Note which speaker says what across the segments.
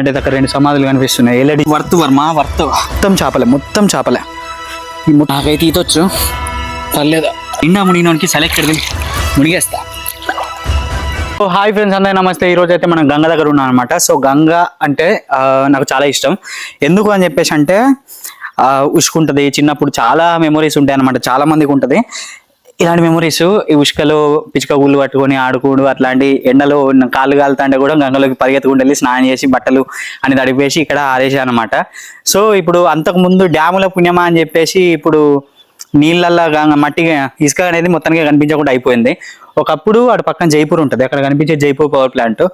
Speaker 1: అంటే అక్కడ రెండు సమాధులు కనిపిస్తున్నాయి. ఎల్లడి వర్త్ వర్మ వర్త్ మొత్తం చేపలే మొత్తం చేపలే. నాకైతే ఈతొచ్చు పర్లేదు. నిండా మునిగినోనికి సెలెక్టెడ్ మునిగేస్తా. సో హాయ్ ఫ్రెండ్స్ అందరూ నమస్తే. ఈ రోజు అయితే మనం గంగ దగ్గర ఉన్నాం అనమాట సో గంగ అంటే నాకు చాలా ఇష్టం. ఎందుకు అని చెప్పేసి అంటే ఉసుకుంటది. చిన్నప్పుడు చాలా మెమరీస్ ఉంటాయి అనమాట చాలా మందికి ఉంటుంది. ఇలాంటి మెమరీస్ ఈ ఉసుకలో పిచ్చుక గుళ్ళు పట్టుకొని ఆడుకోడు అట్లాంటి ఎండలో కాలు కాళ్ళు కాలుతాంటే కూడా గంగలోకి పరిగెత్తుకుంటూ వెళ్ళి స్నానం చేసి బట్టలు అని తడిపేసి ఇక్కడ ఆరేసాను అనమాట సో ఇప్పుడు అంతకు ముందు డ్యాముల పుణ్యమా అని చెప్పేసి ఇప్పుడు నీళ్ళల్లో గంగ మట్టి ఇసుక అనేది మొత్తానికి కనిపించకుండా అయిపోయింది. ఒకప్పుడు అటు పక్కన జైపూర్ ఉంటుంది అక్కడ కనిపించే జైపూర్ పవర్ ప్లాంట్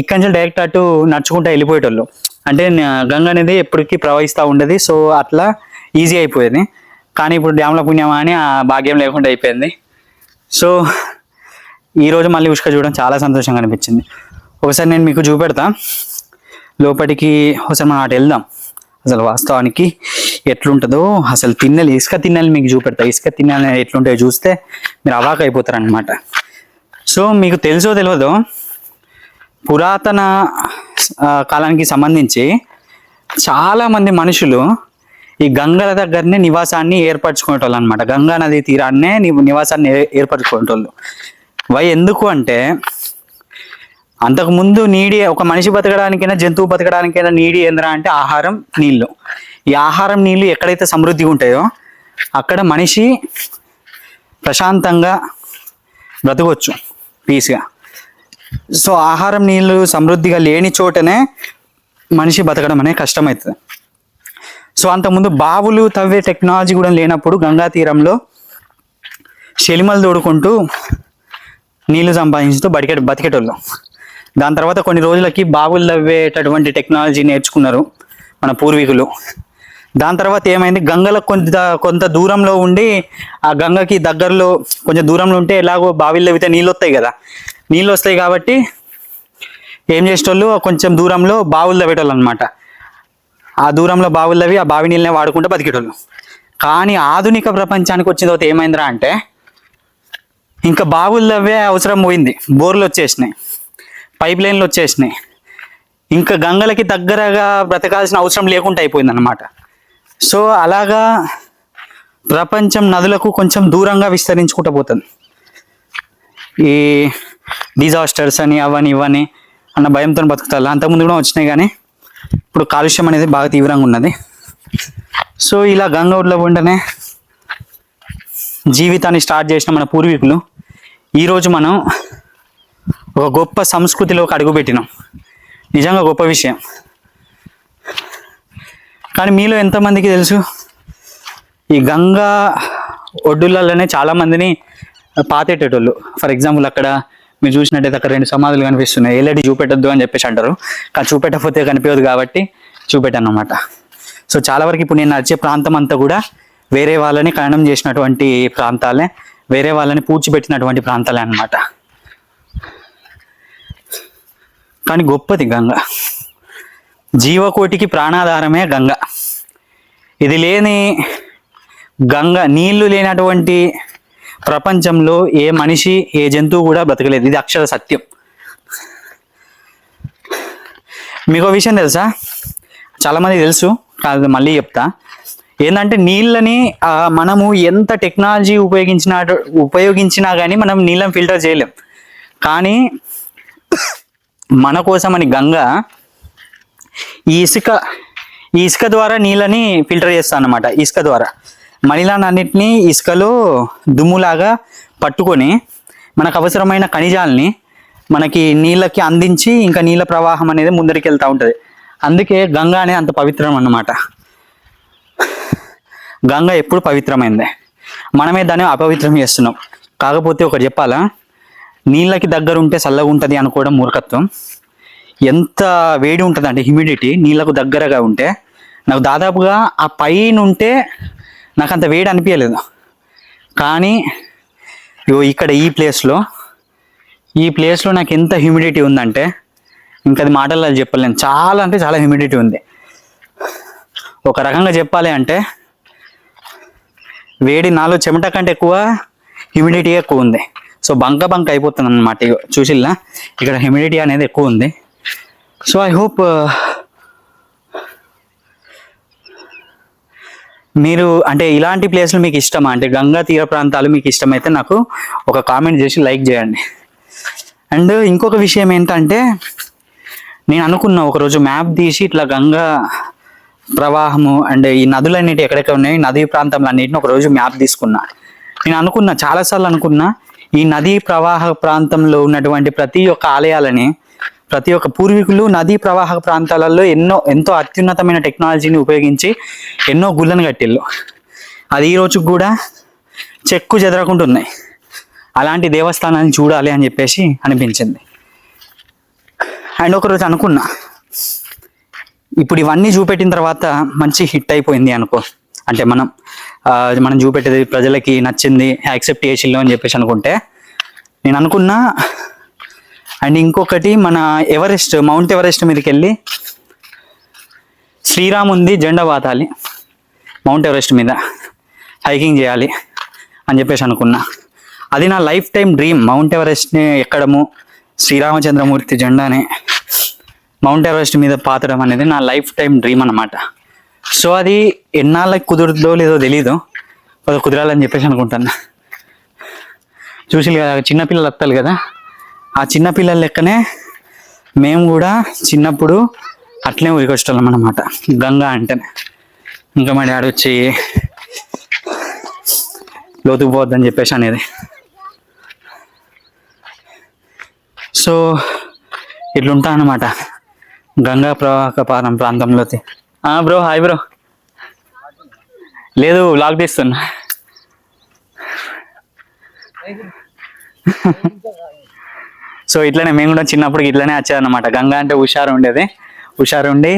Speaker 1: ఇక్కడి నుంచి డైరెక్ట్ అటు నడుచుకుంటూ వెళ్ళిపోయేటోళ్ళు. అంటే గంగ అనేది ఎప్పటికీ ప్రవహిస్తూ ఉండేది సో అట్లా ఈజీ అయిపోయేది. కానీ ఇప్పుడు డ్యామ్ల పుణ్యమా అని ఆ భాగ్యం లేకుండా అయిపోయింది. సో ఈరోజు మళ్ళీ ఉష్క చూడడం చాలా సంతోషంగా అనిపించింది. ఒకసారి నేను మీకు చూపెడతా. లోపలికి ఒకసారి మనం అటు వెళ్దాం. అసలు వాస్తవానికి ఎట్లుంటుందో అసలు తిన్నెలు ఇసుక తిన్నెలు మీకు చూపెడతా. ఇసుక తిన్నెలు ఎట్లుంటాయో చూస్తే మీరు అవాక్ అయిపోతారు అనమాట సో మీకు తెలుసో తెలియదో పురాతన కాలానికి సంబంధించి చాలామంది మనుషులు ఈ గంగల దగ్గరనే నివాసాన్ని ఏర్పరచుకునేటోళ్ళు అనమాట గంగా నది తీరాన్నే నివాసాన్ని ఏ- ఏర్పరచుకునేటోళ్ళు. వై ఎందుకు అంటే అంతకుముందు నీడి ఒక మనిషి బతకడానికైనా జంతువు బతకడానికైనా నీడి ఏంద్రా అంటే ఆహారం నీళ్ళు ఈ ఆహారం నీళ్ళు ఎక్కడైతే సమృద్ధిగా ఉంటాయో అక్కడ మనిషి ప్రశాంతంగా బ్రతకొచ్చు పీస్గా. సో ఆహారం నీళ్ళు సమృద్ధిగా లేని చోటనే మనిషి బతకడం అనేది కష్టమవుతుంది. సో అంతకుముందు బావులు తవ్వే టెక్నాలజీ కూడా లేనప్పుడు గంగా తీరంలో శలిమలు తోడుకుంటూ నీళ్ళు సంపాదించుతూ బడికెట్ బతికేటోళ్ళు. దాని తర్వాత కొన్ని రోజులకి బావులు తవ్వేటటువంటి టెక్నాలజీ నేర్చుకున్నారు మన పూర్వీకులు. దాని తర్వాత ఏమైంది? గంగలో కొంత కొంత దూరంలో ఉండి ఆ గంగకి దగ్గరలో కొంచెం దూరంలో ఉంటే ఎలాగో బావిలు తవ్వితే నీళ్ళు వస్తాయి కదా. నీళ్ళు వస్తాయి కాబట్టి ఏం చేసేటోళ్ళు? కొంచెం దూరంలో బావులు తవ్వేటోళ్ళు అనమాట ఆ దూరంలో బావులవి ఆ బావి నీళ్ళనే వాడుకుంటూ బతికేటోళ్ళు. కానీ ఆధునిక ప్రపంచానికి వచ్చిన తర్వాత ఏమైందిరా అంటే ఇంకా బావులు అవసరం పోయింది. బోర్లు వచ్చేసినాయి. పైప్ లైన్లు వచ్చేసినాయి. ఇంకా గంగలకి దగ్గరగా బ్రతకాల్సిన అవసరం లేకుండా అయిపోయింది అనమాట సో అలాగా ప్రపంచం నదులకు కొంచెం దూరంగా విస్తరించుకుంటూ పోతుంది. ఈ డిజాస్టర్స్ అని అవని ఇవని అన్న భయంతో బతుకుతారు. అంతకుముందు కూడా వచ్చినాయి కానీ ఇప్పుడు కాలుష్యం అనేది బాగా తీవ్రంగా ఉన్నది. సో ఇలా గంగ ఒడ్ల ఉండనే జీవితాన్ని స్టార్ట్ చేసిన మన పూర్వీకులు ఈరోజు మనం ఒక గొప్ప సంస్కృతిలోకి అడుగుపెట్టినాం నిజంగా గొప్ప విషయం. కానీ మీలో ఎంతమందికి తెలుసు? ఈ గంగా ఒడ్డులలోనే చాలామందిని పాతేటేటోళ్ళు. ఫర్ ఎగ్జాంపుల్ అక్కడ మీరు చూసినట్టయితే అక్కడ రెండు సమాధులు కనిపిస్తున్నాయి. ఎల్లడి చూపెట్టద్దు అని చెప్పేసి అంటారు. కానీ చూపెట్టకపోతే కనిపించదు కాబట్టి చూపెట్టాను అనమాట సో చాలా వరకు ఇప్పుడు నేను నడిచే ప్రాంతం అంతా కూడా వేరే వాళ్ళని ఖననం చేసినటువంటి ప్రాంతాలే వేరే వాళ్ళని పూడ్చిపెట్టినటువంటి ప్రాంతాలే అన్నమాట. కానీ గొప్పది గంగ. జీవకోటికి ప్రాణాధారమే గంగ. ఇది లేని గంగ నీళ్ళు లేనటువంటి ప్రపంచంలో ఏ మనిషి ఏ జంతువు కూడా బ్రతకలేదు. ఇది అక్షర సత్యం. మీకు విషయం తెలుసా? చాలామంది తెలుసు కాదు మళ్ళీ చెప్తా. ఏంటంటే నీళ్ళని మనము ఎంత టెక్నాలజీ ఉపయోగించినా ఉపయోగించినా కానీ మనం నీళ్ళని ఫిల్టర్ చేయలేం. కానీ మన అని గంగ ఈ ఇసుక ఈ ఇసుక ద్వారా నీళ్ళని ఫిల్టర్ చేస్తాను అనమాట ఇసుక ద్వారా. మలినాలన్నింటినీ ఇసుకలో దుమ్ములాగా పట్టుకొని మనకు అవసరమైన ఖనిజాలని మనకి నీళ్ళకి అందించి ఇంకా నీళ్ళ ప్రవాహం అనేది ముందరికి వెళ్తూ ఉంటుంది. అందుకే గంగ అనేది అంత పవిత్రం అన్నమాట. గంగ ఎప్పుడు పవిత్రమైందే. మనమే దాన్ని అపవిత్రం చేస్తున్నాం. కాకపోతే ఒకటి చెప్పాలా? నీళ్ళకి దగ్గర ఉంటే చల్లగా ఉంటుంది అనుకోవడం మూర్ఖత్వం. ఎంత వేడి ఉంటుంది అంటే హ్యూమిడిటీ నీళ్ళకు దగ్గరగా ఉంటే నాకు దాదాపుగా ఆ పైన ఉంటే నాకు అంత వేడి అనిపించలేదు కానీ ఇగో ఇక్కడ ఈ ప్లేస్లో ఈ ప్లేస్లో నాకు ఎంత హ్యూమిడిటీ ఉందంటే ఇంకా అది మాటల్లో చెప్పలేను. చాలా అంటే చాలా హ్యూమిడిటీ ఉంది. ఒక రకంగా చెప్పాలి అంటే వేడి నాలో చెమట కంటే ఎక్కువ హ్యూమిడిటీ ఎక్కువ ఉంది. సో బంక బంక అయిపోతుంది అనమాట చూసిల్లా? ఇక్కడ హ్యూమిడిటీ అనేది ఎక్కువ ఉంది. సో ఐ హోప్ మీరు అంటే ఇలాంటి ప్లేస్లు మీకు ఇష్టమా? అంటే గంగా తీర ప్రాంతాలు మీకు ఇష్టమైతే నాకు ఒక కామెంట్ చేసి లైక్ చేయండి. అండ్ ఇంకొక విషయం ఏంటంటే నేను అనుకున్నా ఒకరోజు మ్యాప్ తీసి ఇట్లా గంగా ప్రవాహము అండ్ ఈ నదులన్నిటి ఎక్కడెక్కడ ఉన్నాయి నదీ ప్రాంతంలో అన్నిటిని ఒకరోజు మ్యాప్ తీసుకున్నా. నేను అనుకున్నా చాలాసార్లు అనుకున్నా ఈ నదీ ప్రవాహ ప్రాంతంలో ఉన్నటువంటి ప్రతి ఒక్క ఆలయాలని ప్రతి ఒక్క పూర్వీకులు నదీ ప్రవాహ ప్రాంతాలలో ఎన్నో ఎంతో అత్యున్నతమైన టెక్నాలజీని ఉపయోగించి ఎన్నో గుళ్ళను కట్టిల్లు. అది ఈ రోజుకి కూడా చెక్కు చెదరకుండా ఉన్నాయి అలాంటి దేవస్థానాన్ని చూడాలి అని చెప్పేసి అనిపించింది. అండ్ ఒకరోజు అనుకున్నా ఇప్పుడు ఇవన్నీ చూపెట్టిన తర్వాత మంచి హిట్ అయిపోయింది అనుకో. అంటే మనం మనం చూపెట్టేది ప్రజలకి నచ్చింది యాక్సెప్ట్ చేసిల్లు అని చెప్పేసి అనుకుంటే నేను అనుకున్నా అండ్ ఇంకొకటి మన ఎవరెస్ట్ మౌంట్ ఎవరెస్ట్ మీదకి వెళ్ళి శ్రీరాముంది జెండా పాతాలి మౌంట్ ఎవరెస్ట్ మీద హైకింగ్ చేయాలి అని చెప్పేసి అనుకున్నా. అది నా లైఫ్ టైం డ్రీమ్. మౌంట్ ఎవరెస్ట్ని ఎక్కడము శ్రీరామచంద్రమూర్తి జెండాని మౌంట్ ఎవరెస్ట్ మీద పాతడం అనేది నా లైఫ్ టైం డ్రీమ్ అన్నమాట. సో అది ఎన్నాళ్ళకి కుదురుతుందో లేదో తెలీదు. అది కుదరాలని చెప్పేసి అనుకుంటాను. చూసి కదా చిన్నపిల్లలు వస్తారు కదా. ఆ చిన్నపిల్లల లెక్కనే మేము కూడా చిన్నప్పుడు అట్లే ఉరికొచ్చేవాళ్ళం అనమాట గంగా అంటేనే. ఇంకా మా డాడీ వచ్చి లోతుకు పోవద్దని చెప్పేసి అనేది. సో ఇట్లుంటా అనమాట గంగా ప్రవాహకపారం ప్రాంతంలో బ్రో హాయ్ బ్రో. లేదు లాక్ తీస్తున్నా. సో ఇట్లనే మేము కూడా చిన్నప్పుడు ఇట్లనే వచ్చేదన్నమాట. గంగా అంటే హుషారు ఉండేది. హుషారు ఉండి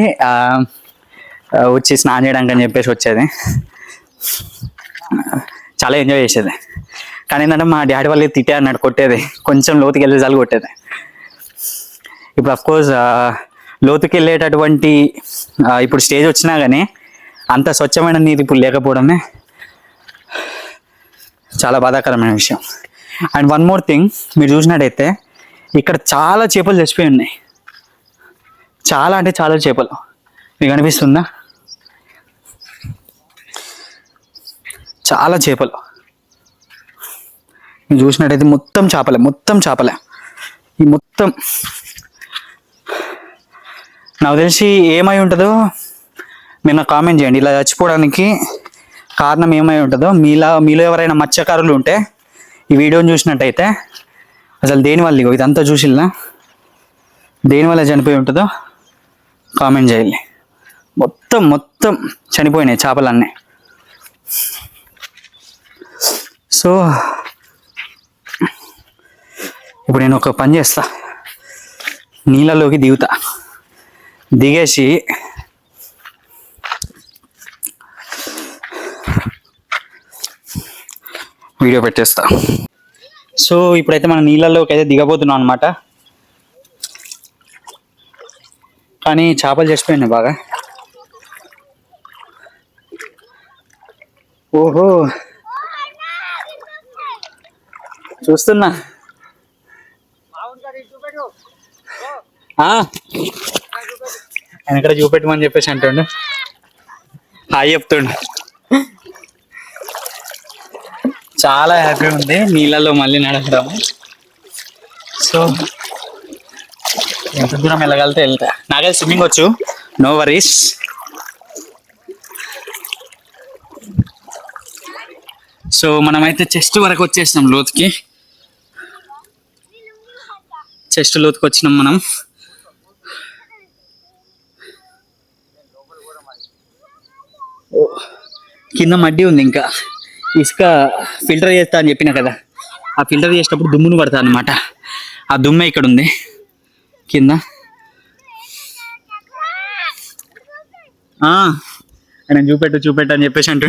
Speaker 1: వచ్చి స్నానం చేయడానికి అని చెప్పేసి వచ్చేది. చాలా ఎంజాయ్ చేసేది. కానీ ఏంటంటే మా డాడీ వాళ్ళు తిట్టే అన్నట్టు కొట్టేది. కొంచెం లోతుకి వెళ్ళే చాలు కొట్టేది. ఇప్పుడు అఫ్ కోర్స్ లోతుకి వెళ్ళేటటువంటి ఇప్పుడు స్టేజ్ వచ్చినా కానీ అంత స్వచ్ఛమైన నీరు ఇప్పుడు లేకపోవడమే చాలా బాధాకరమైన విషయం. అండ్ వన్ మోర్ థింగ్ మీరు చూసినట్టయితే ఇక్కడ చాలా చేపలు చచ్చిపోయి ఉన్నాయి. చాలా అంటే చాలా చేపలు. మీకు అనిపిస్తుందా? చాలా చేపలు. మీరు చూసినట్టయితే మొత్తం చేపలే మొత్తం చేపలే. ఈ మొత్తం నాకు తెలిసి ఏమై ఉంటుందో మీరు నాకు కామెంట్ చేయండి. ఇలా చచ్చిపోవడానికి కారణం ఏమై ఉంటుందో. మీలా మీలో ఎవరైనా మత్స్యకారులు ఉంటే ఈ వీడియోని చూసినట్టయితే అసలు దేని వల్ల ఇగో? ఇదంతా చూసిల్లా? దేని వల్ల చనిపోయి ఉంటుందో కామెంట్ చేయాలి. మొత్తం మొత్తం చనిపోయినాయి చేపలన్నీ. సో ఇప్పుడు నేను ఒక పని చేస్తా. నీళ్ళలోకి దిగుతా. దిగేసి వీడియో పెట్టేస్తా. సో ఇప్పుడైతే మనం నీళ్ళలోకి అయితే దిగబోతున్నాం అనమాట కానీ చేపలు చచ్చిపోయినాయి బాగా. ఓహో. చూస్తున్నా. ఆయన ఇక్కడ చూపెట్టమని చెప్పేసి అంటుండు. హాయ్ చెప్తుండు. చాలా హ్యాపీ ఉంది. నీళ్ళలో మళ్ళీ నడకడం సో ఎంత దూరం వెళ్ళగలితే వెళ్తా. నాకైతే స్విమ్మింగ్ వచ్చు. నో వరీస్ సో మనమైతే చెస్ట్ వరకు వచ్చేసినాం లోతుకి. చెస్ట్ లోతుకి వచ్చినాం మనం. కింద మడ్డి ఉంది ఇంకా. ఇసుక ఫిల్టర్ చేస్తా అని చెప్పిన కదా ఆ ఫిల్టర్ చేసేటప్పుడు దుమ్మును పడతా అనమాట ఆ దుమ్మె ఇక్కడ ఉంది కింద. ఆ, ఆయన చూపెట్టు చూపెట్టు అని చెప్పేసి అంటు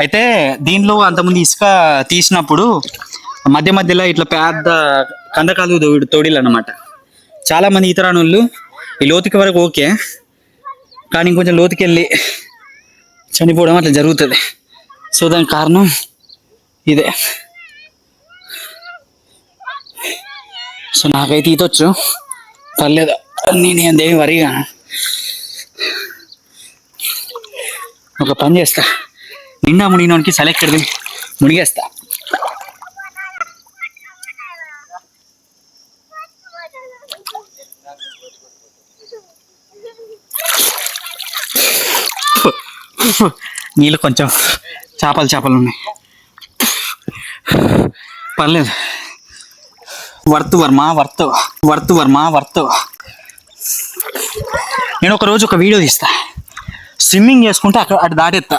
Speaker 1: అయితే దీనిలో అంతకుముందు ఇసుక తీసినప్పుడు మధ్య మధ్యలో ఇట్లా పెద్ద కందకాలు తోడి తోడిలు అనమాట చాలా మంది ఇతరానులు ఈ లోతుకి వరకు ఓకే. కానీ ఇంకొంచెం లోతుకెళ్ళి చనిపోవడం అట్లా జరుగుతుంది. సో దానికి కారణం ఇదే. సో నాకైతే ఈతొచ్చు పర్లేదు. నేను అందేమి వరిగా. ఒక పని చేస్తా. నిన్న మునిగినోనికి సెలెక్ట్ మునిగేస్తా. నీళ్ళు కొంచెం చేపలు చేపలు ఉన్నాయి. పర్లేదు. వర్త్ వర్మ వర్త్ వర్త్ వర్మ వర్త్. నేను ఒక రోజు ఒక వీడియో తీస్తా. స్విమ్మింగ్ చేసుకుంటా అక్కడ అటు దాటేస్తా.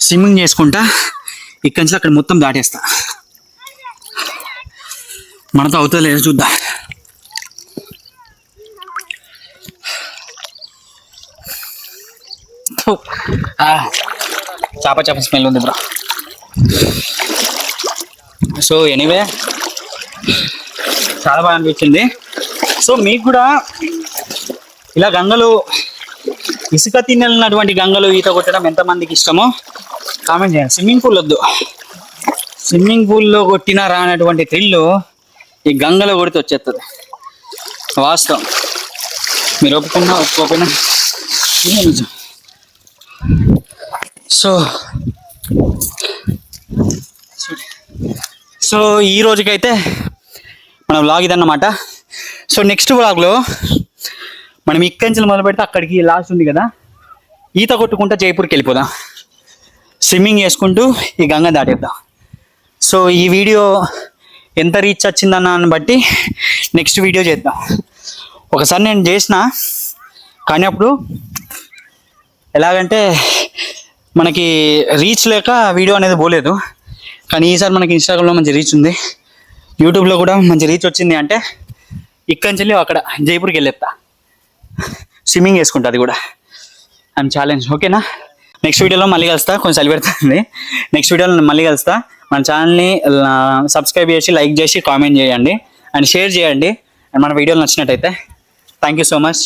Speaker 1: స్విమ్మింగ్ చేసుకుంటా ఇక్కడి నుంచి అక్కడ మొత్తం దాటేస్తా. మనతో అవుతుందో లేదు చూద్దాం ఫు. ఆ, చేప చేప స్మెల్ ఉంది బ్రో. సో ఎనీవే చాలా బాగా అనిపించింది. సో మీకు కూడా ఇలా గంగలు ఇసుక తిన్నటువంటి గంగలు ఈత కొట్టడం ఎంతమందికి ఇష్టమో కామెంట్ చేయండి. స్విమ్మింగ్ పూల్ వద్దు. స్విమ్మింగ్ పూల్లో కొట్టినా రానటువంటి థ్రిల్లు ఈ గంగలో కొడితే వచ్చేస్తుంది వాస్తవం. మీరు ఒప్పుకున్నా ఒప్పుకోకపోయినా నిజం. సో సో ఈ రోజుకైతే మనం వ్లాగ్ ఇదన్నమాట. సో నెక్స్ట్ వ్లాగ్లో మనం ఇక్కడి నుంచి మొదలు పెడితే అక్కడికి లాస్ట్ ఉంది కదా. ఈత కొట్టుకుంటా జైపూర్కి వెళ్ళిపోదాం. స్విమ్మింగ్ చేసుకుంటూ ఈ గంగ దాటేద్దాం. సో ఈ వీడియో ఎంత రీచ్ వచ్చిందన్న బట్టి నెక్స్ట్ వీడియో చేద్దాం. ఒకసారి నేను చేసిన కానీ అప్పుడు ఎలాగంటే మనకి రీచ్ లేక వీడియో అనేది పోలేదు. కానీ ఈసారి మనకి ఇన్స్టాగ్రామ్లో మంచి రీచ్ ఉంది. యూట్యూబ్లో కూడా మంచి రీచ్ వచ్చింది అంటే ఇక్కడి నుంచి వెళ్ళి అక్కడ జైపూర్కి వెళ్ళేస్తా. స్విమ్మింగ్ వేసుకుంటా అది కూడా. ఐమ్ ఛాలెంజ్ ఓకేనా నెక్స్ట్ వీడియోలో మళ్ళీ కలుస్తా. కొంచెం చలి పెడుతుంది. నెక్స్ట్ వీడియోలో మళ్ళీ కలుస్తా. మన ఛానల్ని సబ్స్క్రైబ్ చేసి లైక్ చేసి కామెంట్ చేయండి. అండ్ షేర్ చేయండి. అండ్ మన వీడియోలు నచ్చినట్టయితే థ్యాంక్ యూ సో మచ్